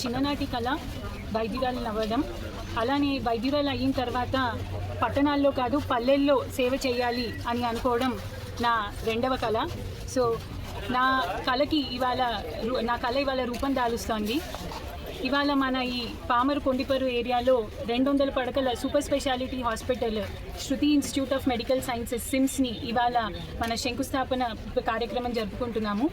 చిన్ననాటి కళ వైద్యురాలు అవ్వడం అలానే వైద్యురాలు అయిన తర్వాత పట్టణాల్లో కాదు పల్లెల్లో సేవ చేయాలి అని అనుకోవడం నా రెండవ కళ. సో నా కళకి ఇవాళ నా కళ ఇవాళ రూపం దాలుస్తోంది. ఇవాళ మన ఈ పామరు కొండిపరు ఏరియాలో రెండు వందల పడకల super specialty hospital Shruti institute of medical sciences సిమ్స్ని ఇవాళ మన శంకుస్థాపన కార్యక్రమం జరుపుకుంటున్నాము.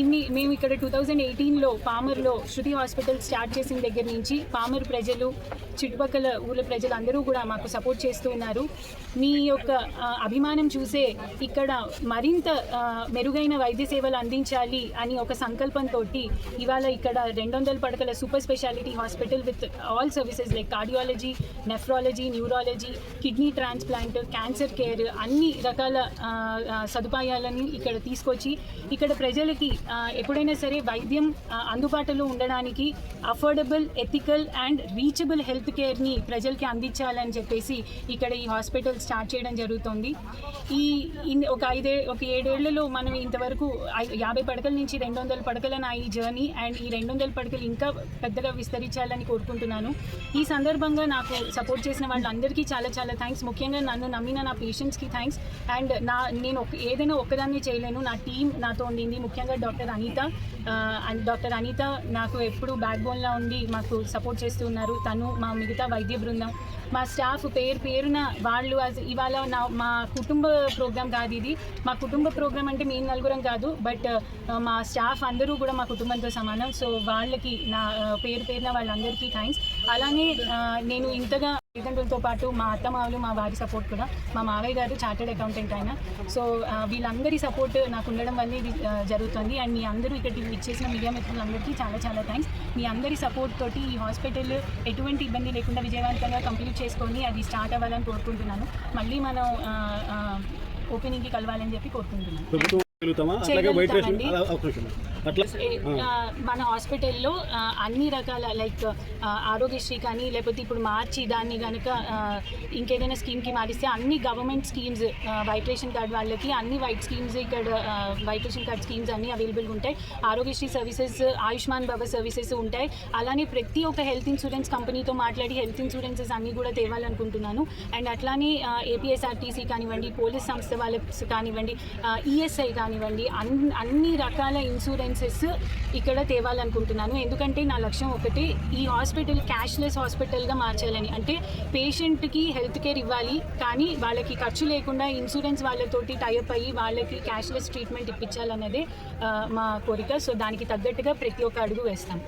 ఇన్ని మేము ఇక్కడ టూ థౌజండ్ ఎయిటీన్లో పామర్లో శృతి హాస్పిటల్ స్టార్ట్ చేసిన దగ్గర నుంచి పామర్ ప్రజలు చుట్టుపక్కల ఊళ్ళ ప్రజలు అందరూ కూడా మాకు సపోర్ట్ చేస్తూ ఉన్నారు. మీ యొక్క అభిమానం చూసే ఇక్కడ మరింత మెరుగైన వైద్య సేవలు అందించాలి అని ఒక సంకల్పంతో ఇవాళ ఇక్కడ రెండు వందల పడకల super specialty hospital with all services like cardiology nephrology neurology kidney transplant cancer care అన్ని రకాల సదుపాయాలని ఇక్కడ తీసుకొచ్చి ఇక్కడ ప్రజలకి ఎప్పుడైనా సరే వైద్యం అందుబాటులో ఉండడానికి affordable ethical and reachable health కేర్ని ప్రజలకి అందించాలని చెప్పేసి ఇక్కడ ఈ హాస్పిటల్ స్టార్ట్ చేయడం జరుగుతుంది. ఈ ఇన్- ఒక ఐదే ఒక ఏడేళ్ళలో మనం ఇంతవరకు యాభై పడకల నుంచి రెండు వందల పడకలను ఈ జర్నీ అండ్ ఈ రెండు వందల పడకలు ఇంకా పెద్దగా విస్తరించాలని కోరుకుంటున్నాను. ఈ సందర్భంగా నాకు సపోర్ట్ చేసిన వాళ్ళందరికీ చాలా చాలా థ్యాంక్స్ ముఖ్యంగా నన్ను నమ్మిన నా పేషెంట్స్కి థ్యాంక్స్ అండ్ నా నేను ఒక ఏదైనా ఒక్కదాన్ని చేయలేను. నా టీం నాతో ఉండింది. ముఖ్యంగా doctor Anitha. And doctor Anitha నాకు ఎప్పుడు బ్యాక్ బోన్లా ఉండి మాకు సపోర్ట్ చేస్తూ ఉన్నారు. తను మా మిగతా వైద్య బృందం. మా స్టాఫ్ పేరు పేరున వాళ్ళు ఇవాళ నా మా కుటుంబ ప్రోగ్రాం కాదు ఇది. మా కుటుంబ ప్రోగ్రాం అంటే మేము నలుగురం కాదు. బట్ మా స్టాఫ్ అందరూ కూడా మా కుటుంబంతో సమానం. సో వాళ్ళకి నా ఆ, పేరు పేరున వాళ్ళందరికీ థ్యాంక్స్ అలానే నేను ఇంతగా తల్లిదండ్రులతో పాటు మా అత్తమామలు మా వారి సపోర్ట్ కూడా మా మావయ్య గారు చార్టెడ్ అకౌంటెంట్ ఆయన. సో వీళ్ళందరి సపోర్ట్ నాకు ఉండడం వల్ల ఇది జరుగుతుంది. అండ్ మీ అందరూ ఇక్కడికి ఇచ్చేసిన మీడియా మిత్రులందరికీ చాలా చాలా థ్యాంక్స్ మీ అందరి సపోర్ట్ తోటి ఈ హాస్పిటల్ ఎటువంటి ఇబ్బంది లేకుండా విజయవంతంగా కంప్లీట్ చేసుకొని అది స్టార్ట్ అవ్వాలని కోరుకుంటున్నాను. మళ్ళీ మనం ఓపెనింగ్కి కలవాలని చెప్పి కోరుకుంటున్నాను. మన హాస్పిటల్లో అన్ని రకాల లైక్ ఆరోగ్యశ్రీ కానీ లేకపోతే ఇప్పుడు మార్చి దాన్ని కనుక ఇంకేదైనా స్కీమ్కి మారిస్తే అన్ని government schemes white ration card వాళ్ళకి అన్ని వైట్ స్కీమ్స్ ఇక్కడ వైట్ రేషన్ కార్డ్ స్కీమ్స్ అన్ని అవైలబుల్గా ఉంటాయి. ఆరోగ్యశ్రీ సర్వీసెస్ ఆయుష్మాన్ భవ సర్వీసెస్ ఉంటాయి. అలానే ప్రతి ఒక్క హెల్త్ ఇన్సూరెన్స్ కంపెనీతో మాట్లాడి హెల్త్ ఇన్సూరెన్సెస్ అన్ని కూడా తేవాలనుకుంటున్నాను. అండ్ అట్లానే ఏపీఎస్ఆర్టీసీ కానివ్వండి పోలీస్ సంస్థ వాళ్ళ కానివ్వండి ఈఎస్ఐ కానివ్వండి అన్ని అన్ని రకాల ఇన్సూరెన్సెస్ ఇక్కడ తేవాలనుకుంటున్నాను. ఎందుకంటే నా లక్ష్యం ఒకటి ఈ హాస్పిటల్ క్యాష్లెస్ హాస్పిటల్గా మార్చాలని. అంటే పేషెంట్కి హెల్త్ కేర్ ఇవ్వాలి కానీ వాళ్ళకి ఖర్చు లేకుండా ఇన్సూరెన్స్ వాళ్ళతోటి టైఅప్ అయ్యి వాళ్ళకి క్యాష్లెస్ ట్రీట్మెంట్ ఇప్పించాలన్నదే మా కోరిక. సో దానికి తగ్గట్టుగా ప్రతి ఒక్క అడుగు వేస్తాం.